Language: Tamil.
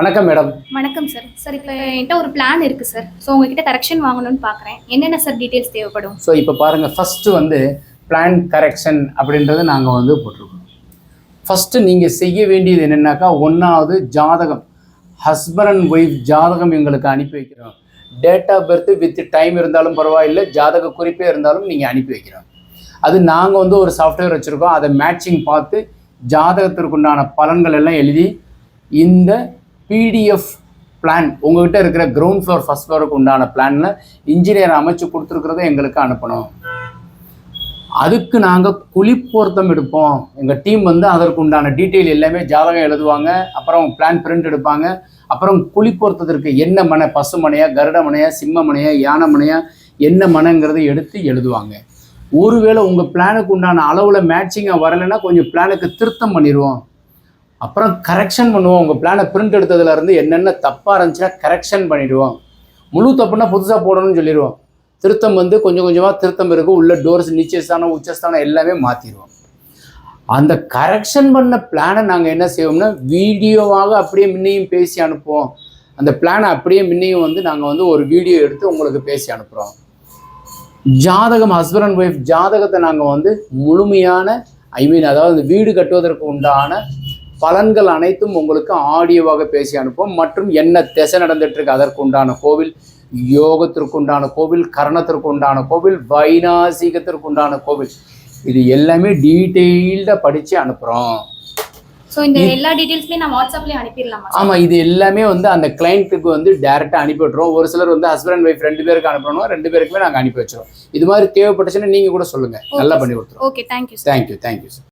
வணக்கம் மேடம் வணக்கம் சார் சார் இப்போ என்கிட்ட ஒரு பிளான் இருக்கு சார் ஸோ உங்ககிட்ட கரெக்ஷன் வாங்கணும்னு பார்க்குறேன் என்னென்ன சார் டீட்டெயில்ஸ் தேவைப்படும்? ஸோ இப்போ பாருங்கள் ஃபஸ்ட்டு வந்து பிளான் கரெக்ஷன் அப்படின்றத நாங்கள் வந்து போட்டிருக்கோம். ஃபஸ்ட்டு நீங்கள் செய்ய வேண்டியது என்னென்னாக்கா ஒன்றாவது ஜாதகம். ஹஸ்பண்ட் அண்ட் ஒய்ஃப் ஜாதகம் எங்களுக்கு அனுப்பி வைக்கிறோம். Date of birth with time இருந்தாலும் பரவாயில்லை ஜாதக குறிப்பே இருந்தாலும் நீங்கள் அனுப்பி வைக்கிறோம். அது நாங்கள் வந்து ஒரு சாஃப்ட்வேர் வச்சுருக்கோம். அதை மேட்சிங் பார்த்து ஜாதகத்திற்குண்டான பலன்கள் எல்லாம் எழுதி இந்த பிடிஎஃப் பிளான் உங்ககிட்ட இருக்கிற கிரவுண்ட் ஃப்ளோர் ஃபர்ஸ்ட் ஃப்ளோருக்கு உண்டான பிளானில் இன்ஜினியர் அமைச்சு கொடுத்துருக்கிறத எங்களுக்கு அனுப்பணும். அதுக்கு நாங்கள் குழிப்போர்த்தம் எடுப்போம். எங்கள் டீம் வந்து அதற்கு உண்டான டீட்டெயில் எல்லாமே ஜாதகம் எழுதுவாங்க. அப்புறம் பிளான் பிரிண்ட் எடுப்பாங்க. அப்புறம் குழிப்பொருத்தத்திற்கு என்ன மனை பசு மனையா கருட மனையா சிம்ம மனையா யானை மனையா என்ன மனைங்கிறதை எடுத்து எழுதுவாங்க. ஒருவேளை உங்கள் பிளானுக்கு உண்டான அளவில் மேட்சிங்காக வரலைன்னா கொஞ்சம் பிளானுக்கு திருத்தம் பண்ணிடுவோம் அப்புறம் கரெக்ஷன் பண்ணுவோம். உங்கள் பிளானை பிரிண்ட் எடுத்ததுலேருந்து என்னென்ன தப்பாக இருந்துச்சுன்னா கரெக்ஷன் பண்ணிவிடுவோம் முழு தப்புனா புதுசாக போடணும்னு சொல்லிடுவோம். திருத்தம் வந்து கொஞ்சம் கொஞ்சமாக திருத்தம் இருக்கும் உள்ள டோர்ஸ் நிச்சயஸ்தானம் உச்சஸ்தானம் எல்லாமே மாற்றிடுவோம் அந்த கரெக்ஷன் பண்ண பிளானை நாங்கள் என்ன செய்வோம்னா வீடியோவாக அப்படியே முன்னையும் பேசி அனுப்புவோம். அந்த பிளானை அப்படியே முன்னையும் வந்து நாங்கள் வந்து ஒரு வீடியோ எடுத்து உங்களுக்கு பேசி அனுப்புகிறோம் ஜாதகம் ஹஸ்பண்ட் அண்ட் ஒய்ஃப் ஜாதகத்தை நாங்கள் வந்து முழுமையான ஐ மீன் அதாவது வீடு கட்டுவதற்கு உண்டான பலன்கள் அனைத்தும் உங்களுக்கு ஆடியோவாக பேசி அனுப்புவோம். மற்றும் என்ன திசை நடந்துட்டு இருக்கு அதற்கு உண்டான கோவில் யோகத்திற்கு உண்டான கோவில் கரணத்திற்கு உண்டான கோவில் வைநாசிகத்திற்கு உண்டான கோவில். இது எல்லாமே டீட்டெயில்டாக படித்து அனுப்புகிறோம் ஸோ இந்த எல்லா டீட்டெயில்ஸுமே நான் வாட்ஸ்அப்லேயே அனுப்பிடலாமா? ஆமாம் இது எல்லாமே வந்து அந்த கிளைண்ட்டுக்கு வந்து டேரெக்டாக அனுப்பி விட்ருவோம் ஒரு சிலர் வந்து ஹஸ்பண்ட் அண்ட் ஒய்ஃப் ரெண்டு பேருக்கு அனுப்பணும் ரெண்டு பேருக்குமே நாங்கள் அனுப்பி வச்சிருவோம். இது மாதிரி தேவைப்பட்டுச்சுன்னா நீங்கள் கூட சொல்லுங்கள் நல்லா பண்ணி கொடுத்துருவோம். Okay thank you thank you thank you sir